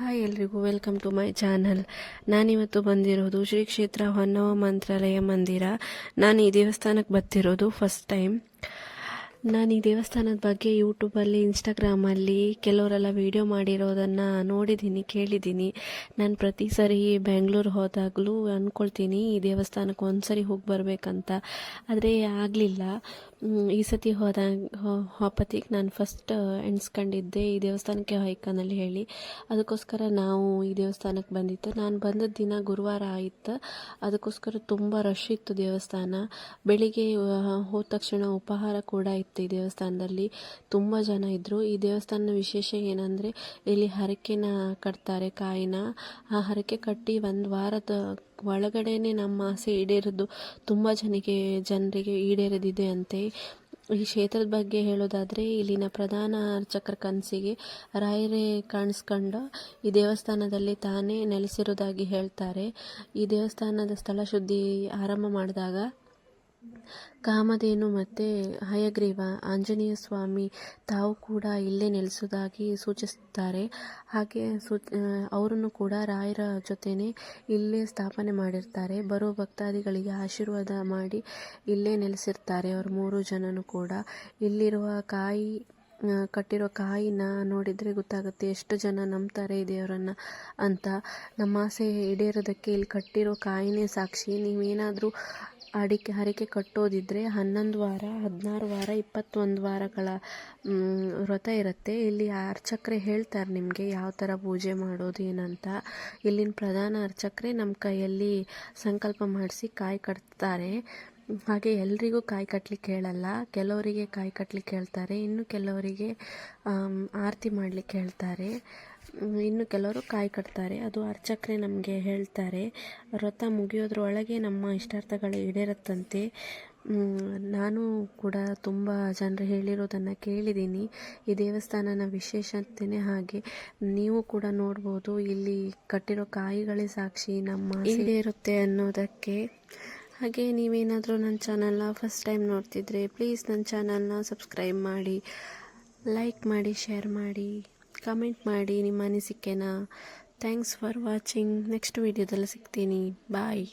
Hi ಎಲ್ರಿಗೂ welcome to my channel. ನಾನಿವತ್ತು ಬಂದಿರೋದು ಶ್ರೀ ಕ್ಷೇತ್ರ ಹೊನ್ನವ ಮಂತ್ರಾಲಯ ಮಂದಿರ. ನಾನು ಈ ದೇವಸ್ಥಾನಕ್ಕೆ ಬರ್ತಿರೋದು ಫಸ್ಟ್ ಟೈಮ್. ನಾನು ಈ ದೇವಸ್ಥಾನದ ಬಗ್ಗೆ ಯೂಟ್ಯೂಬಲ್ಲಿ ಇನ್ಸ್ಟಾಗ್ರಾಮಲ್ಲಿ ಕೆಲವರೆಲ್ಲ ವಿಡಿಯೋ ಮಾಡಿರೋದನ್ನು ನೋಡಿದ್ದೀನಿ, ಕೇಳಿದ್ದೀನಿ. ನಾನು ಪ್ರತಿ ಸರಿ ಬೆಂಗಳೂರು ಹೋದಾಗಲೂ ಅಂದ್ಕೊಳ್ತೀನಿ ಈ ದೇವಸ್ಥಾನಕ್ಕೆ ಒಂದ್ಸರಿ ಹೋಗಿ ಬರಬೇಕಂತ. ಆದರೆ ಆಗಲಿಲ್ಲ. ಈ ಸತಿ ಹೋದಾಗ ಹೋಪತಿಗೆ ನಾನು ಫಸ್ಟ್ ಎಣಿಸ್ಕೊಂಡಿದ್ದೆ ಈ ದೇವಸ್ಥಾನಕ್ಕೆ ಹೈಕನಲ್ಲಿ ಹೇಳಿ. ಅದಕ್ಕೋಸ್ಕರ ನಾವು ಈ ದೇವಸ್ಥಾನಕ್ಕೆ ಬಂದಿತ್ತು. ನಾನು ಬಂದ ದಿನ ಗುರುವಾರ ಆಯಿತು. ಅದಕ್ಕೋಸ್ಕರ ತುಂಬ ರಶ್ ಇತ್ತು ದೇವಸ್ಥಾನ. ಬೆಳಿಗ್ಗೆ ಹೋದ ತಕ್ಷಣ ಉಪಹಾರ ಕೂಡ ಇತ್ತು ಈ ದೇವಸ್ಥಾನದಲ್ಲಿ ತುಂಬ ಜನ ಇದ್ದರು ಈ ದೇವಸ್ಥಾನದ ವಿಶೇಷ ಏನಂದರೆ, ಇಲ್ಲಿ ಹರಕೆನ ಕಟ್ತಾರೆ, ಕಾಯಿನ. ಆ ಹರಕೆ ಕಟ್ಟಿ ಒಂದು ವಾರದ ಒಳಗಡೆನೆ ನಮ್ಮ ಆಸೆ ಈಡೇರೋದು, ತುಂಬ ಜನಕ್ಕೆ, ಜನರಿಗೆ ಈಡೇರದಿದೆ ಅಂತೆ. ಈ ಕ್ಷೇತ್ರದ ಬಗ್ಗೆ ಹೇಳೋದಾದರೆ, ಇಲ್ಲಿನ ಪ್ರಧಾನ ಅರ್ಚಕರ ಕನಸಿಗೆ ರಾಯರೇ ಕಾಣಿಸ್ಕೊಂಡು ಈ ದೇವಸ್ಥಾನದಲ್ಲಿ ತಾನೇ ನೆಲೆಸಿರೋದಾಗಿ ಹೇಳ್ತಾರೆ. ಈ ದೇವಸ್ಥಾನದ ಸ್ಥಳ ಶುದ್ಧಿ ಆರಂಭ ಮಾಡಿದಾಗ ಕಾಮಧೇನು ಮತ್ತೆ ಹಯಗ್ರೀವ, ಆಂಜನೇಯ ಸ್ವಾಮಿ ತಾವು ಕೂಡ ಇಲ್ಲೇ ನೆಲೆಸೋದಾಗಿ ಸೂಚಿಸುತ್ತಾರೆ. ಹಾಗೆ ಸೂ ಅವರನ್ನು ಕೂಡ ರಾಯರ ಜೊತೆಯೇ ಇಲ್ಲೇ ಸ್ಥಾಪನೆ ಮಾಡಿರ್ತಾರೆ. ಬರೋ ಭಕ್ತಾದಿಗಳಿಗೆ ಆಶೀರ್ವಾದ ಮಾಡಿ ಇಲ್ಲೇ ನೆಲೆಸಿರ್ತಾರೆ ಅವರು ಮೂರು ಜನನು ಕೂಡ. ಇಲ್ಲಿರುವ ಕಾಯಿ ಕಟ್ಟಿರೋ ಕಾಯಿನ ನೋಡಿದರೆ ಗೊತ್ತಾಗುತ್ತೆ ಎಷ್ಟು ಜನ ನಂಬ್ತಾರೆ ದೇವರನ್ನು ಅಂತ. ನಮ್ಮ ಆಸೆ ಈಡೇರೋದಕ್ಕೆ ಇಲ್ಲಿ ಕಟ್ಟಿರೋ ಕಾಯಿನೇ ಸಾಕ್ಷಿ. ನೀವೇನಾದರೂ ಅಡಿಕೆ, ಹರಕೆ ಕಟ್ಟೋದಿದ್ರೆ ಹನ್ನೊಂದು ವಾರ, ಹದಿನಾರು ವಾರ, ಇಪ್ಪತ್ತೊಂದು ವಾರಗಳ ವ್ರತ ಇರುತ್ತೆ. ಇಲ್ಲಿ ಅರ್ಚಕರೇ ಹೇಳ್ತಾರೆ ನಿಮಗೆ ಯಾವ ಥರ ಪೂಜೆ ಮಾಡೋದು, ಏನಂತ. ಇಲ್ಲಿನ ಪ್ರಧಾನ ಅರ್ಚಕರೇ ನಮ್ಮ ಕೈಯಲ್ಲಿ ಸಂಕಲ್ಪ ಮಾಡಿಸಿ ಕಾಯಿ ಕಟ್ತಾರೆ. ಹಾಗೆ ಎಲ್ರಿಗೂ ಕಾಯಿ ಕಟ್ಟಲಿಕ್ಕೆ ಹೇಳಲ್ಲ. ಕೆಲವರಿಗೆ ಕಾಯಿ ಕಟ್ಟಲಿಕ್ಕೆ ಹೇಳ್ತಾರೆ. ಇನ್ನು ಕೆಲವರಿಗೆ ಆರತಿ ಮಾಡಲಿಕ್ಕೆ ಹೇಳ್ತಾರೆ. ಇನ್ನು ಕೆಲವರು ಕಾಯಿ ಕಟ್ತಾರೆ. ಅದು ಅರ್ಚಕ್ರೆ ನಮಗೆ ಹೇಳ್ತಾರೆ. ವ್ರತ ಮುಗಿಯೋದ್ರೊಳಗೆ ನಮ್ಮ ಇಷ್ಟಾರ್ಥಗಳು ಈಡೇರತ್ತಂತೆ. ನಾನು ಕೂಡ ತುಂಬ ಜನರು ಹೇಳಿರೋದನ್ನು ಕೇಳಿದ್ದೀನಿ. ಈ ದೇವಸ್ಥಾನನ ವಿಶೇಷತೆನೇ ಹಾಗೆ. ನೀವು ಕೂಡ ನೋಡ್ಬೋದು, ಇಲ್ಲಿ ಕಟ್ಟಿರೋ ಕಾಯಿಗಳೇ ಸಾಕ್ಷಿ ನಮ್ಮ ಈಡೇರುತ್ತೆ ಅನ್ನೋದಕ್ಕೆ ಹಾಗೆ ನೀವೇನಾದರೂ ನನ್ನ ಚಾನಲ್ನ ಫಸ್ಟ್ ಟೈಮ್ ನೋಡ್ತಿದ್ರೆ ಪ್ಲೀಸ್ ನನ್ನ ಚಾನಲ್ನ ಸಬ್ಸ್ಕ್ರೈಬ್ ಮಾಡಿ ಲೈಕ್ ಮಾಡಿ ಶೇರ್ ಮಾಡಿ ಕಮೆಂಟ್ ಮಾಡಿ ನಿಮ್ಮ ಅನಿಸಿಕೆನ. ಥ್ಯಾಂಕ್ಸ್ ಫಾರ್ ವಾಚಿಂಗ್ ನೆಕ್ಸ್ಟ್ ವೀಡಿಯೋದಲ್ಲಿ ಸಿಗ್ತೀನಿ. ಬಾಯ್